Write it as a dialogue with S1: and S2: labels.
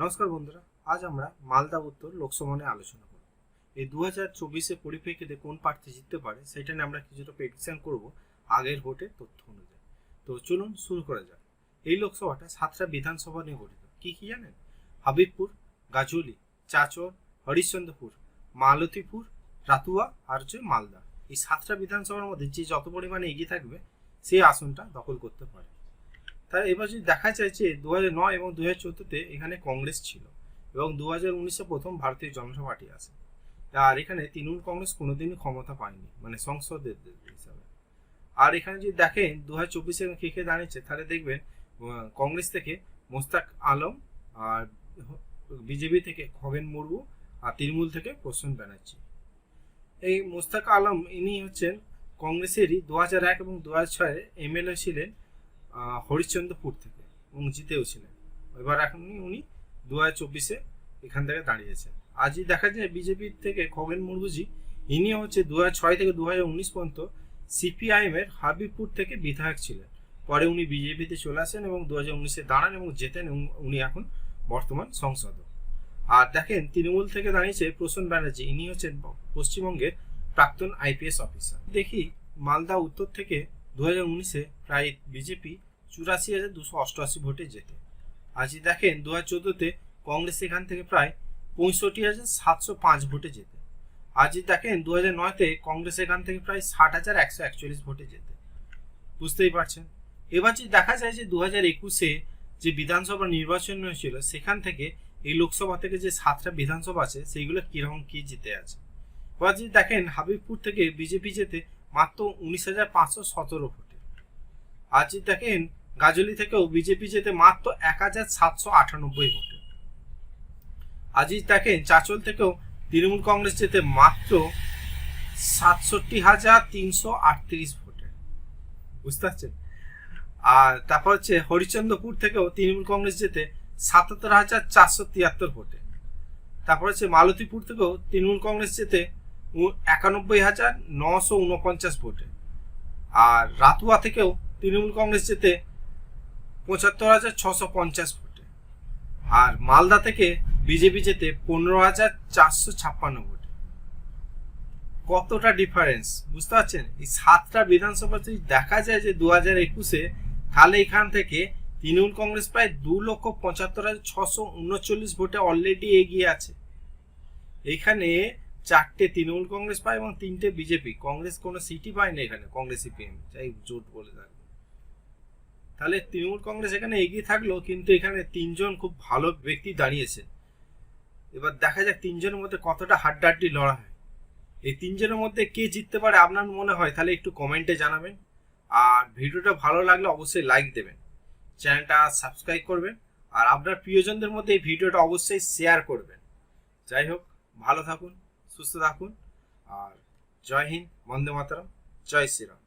S1: নমস্কার বন্ধুরা, আজ আমরা মালদা উত্তর লোকসভা নিয়ে আলোচনা করব। এই দু হাজার চব্বিশে পরিপ্রেক্ষিতে কোন প্রার্থী জিততে পারে, সেটা নিয়ে আমরা কিছুটা প্রেডিকশন করব আগের ভোটের তথ্য অনুযায়ী। তো চলুন শুরু করা যাক। এই লোকসভাটা সাতটা বিধানসভা নিয়ে গঠিত। কি কি জানেন? হাবিবপুর, গাজুলি, চাচর, হরিশ্চন্দ্রপুর, মালতীপুর, রাতুয়া আর হচ্ছে মালদা। এই সাতটা বিধানসভার মধ্যে যে যত পরিমাণে এগিয়ে থাকবে, সেই আসনটা দখল করতে পারে। তাই এবার যদি দেখা যায় যে দু নয় এবং দু হাজার চোদ্দোতে এখানে কংগ্রেস ছিল এবং দু হাজার উনিশে প্রথম ভারতীয় জনতা পার্টি আসে আর এখানে তৃণমূল কংগ্রেস কোনোদিনই ক্ষমতা পায়নি মানে সংসদের হিসাবে। আর এখানে যদি দেখেন দু হাজার চব্বিশে কে কে দাঁড়িয়েছে, তাহলে দেখবেন কংগ্রেস থেকে মোস্তাক আলম আর বিজেপি থেকে খগেন মুর্মু আর তৃণমূল থেকে প্রসন্ন ব্যানার্জি। এই মোস্তাক আলম, ইনি হচ্ছেন কংগ্রেসেরই দু হাজার এক এবং দু হাজার ছয়ে এমএলএ ছিলেন। হরিশ্চন্দ্রপুর থেকে, এবং জিতেও ছিলেন। এবার এখন উনি দু হাজার চব্বিশে এখান থেকে দাঁড়িয়েছেন। আজই দেখা যায় বিজেপির থেকে খগেন মুর্মুজি ইনি হচ্ছে দু হাজার ছয় থেকে দু হাজার উনিশ পর্যন্ত সিপিআইএম এর হাবিবপুর থেকে বিধায়ক ছিলেন। পরে উনি বিজেপিতে চলে আসেন এবং দু হাজার উনিশে দাঁড়ান এবং জেতেন উনি এখন বর্তমান সংসদ আর দেখেন, তৃণমূল থেকে দাঁড়িয়েছে প্রসন্ন ব্যানার্জি, ইনি হচ্ছেন পশ্চিমবঙ্গের প্রাক্তন আইপিএস অফিসার। দেখি মালদা উত্তর থেকে দু উনিশে প্রায় বিজেপি চুরাশি হাজার দুশো অষ্টআশি ভোটে জেতে। আজই দেখেন দু হাজার চোদ্দোতে কংগ্রেস এখান থেকে প্রায় পঁয়ষট্টি হাজার সাতশো পাঁচ ভোটে জেতে। আজই দেখেন দু হাজার নয়তে কংগ্রেস এখান থেকে প্রায় ষাট হাজার একশো একচল্লিশ ভোটে জেতে। বুঝতেই পারছেন? এবার যদি দেখা যায় যে দু হাজার একুশে যে বিধানসভা নির্বাচন হয়েছিল, সেখান থেকে এই লোকসভা থেকে যে সাতটা বিধানসভা আছে, সেইগুলো কীরকম কী জিতে আছে? এবার যদি দেখেন, হাবিবপুর থেকে বিজেপি যেতে মাত্র উনিশ হাজার পাঁচশো সতেরো ভোটে। আর দেখেন, গাজলি থেকেও বিজেপি যেতে মাত্র এক হাজার সাতশো আটানব্বই ভোটে। আজই দেখেন, চাচল থেকেও তৃণমূল কংগ্রেস যেতে মাত্র সাতষট্টি হাজার তিনশো আটত্রিশ ভোটে। বুঝতে পারছেন? আর তারপর হচ্ছে হরিচন্দ্রপুর থেকেও তৃণমূল কংগ্রেস যেতে সাতাত্তর হাজার চারশো তিয়াত্তর ভোটে। তারপর হচ্ছে মালতীপুর থেকেও তৃণমূল কংগ্রেস যেতে একানব্বই হাজার নশো উনপঞ্চাশ ভোটে। আর রাতুয়া থেকেও তৃণমূল কংগ্রেস যেতে পঁচাত্তর হাজার ছশো পঞ্চাশ ভোটে। আর মালদা থেকে বিজেপি যেতে পনেরো হাজার চারশো ছাপ্পান্ন ভোটে। কতটা ডিফারেন্স বুঝতে পারছেন? এই সাতটা বিধানসভা যদি দেখা যায় যে দু হাজার একুশে, তাহলে এখান থেকে তৃণমূল কংগ্রেস প্রায় দু লক্ষ পঁচাত্তর হাজার ছশো উনচল্লিশ ভোটে অলরেডি এগিয়ে আছে। এখানে চারটে তৃণমূল কংগ্রেস পায় এবং তিনটে বিজেপি। কংগ্রেস কোনো সিটি পায় না এখানে, কংগ্রেস সিপিএম। যাই জোট বলে থাকবে তাহলে তৃণমূল কংগ্রেস এখানে এগিয়ে থাকল, কিন্তু এখানে তিনজন খুব ভালো ব্যক্তি দাঁড়িয়েছে। এবার দেখা যাক তিনজনের মধ্যে কতটা হাড্ডাহাড্ডি লড়া হয়। এই তিনজনের মধ্যে কে জিততে পারে আপনার মনে হয়? তাহলে একটু কমেন্টে জানাবেন। আর ভিডিওটা ভালো লাগলে অবশ্যই লাইক দেবেন। চ্যানেলটা সাবস্ক্রাইব করবেন। আর আপনার প্রিয়জনদের মধ্যে এই ভিডিওটা অবশ্যই শেয়ার করবেন। যাই হোক, ভালো থাকুন। সুস্থ থাকুন। আর জয় হিন্দ বন্দে মাতরম জয় শ্রীরাম।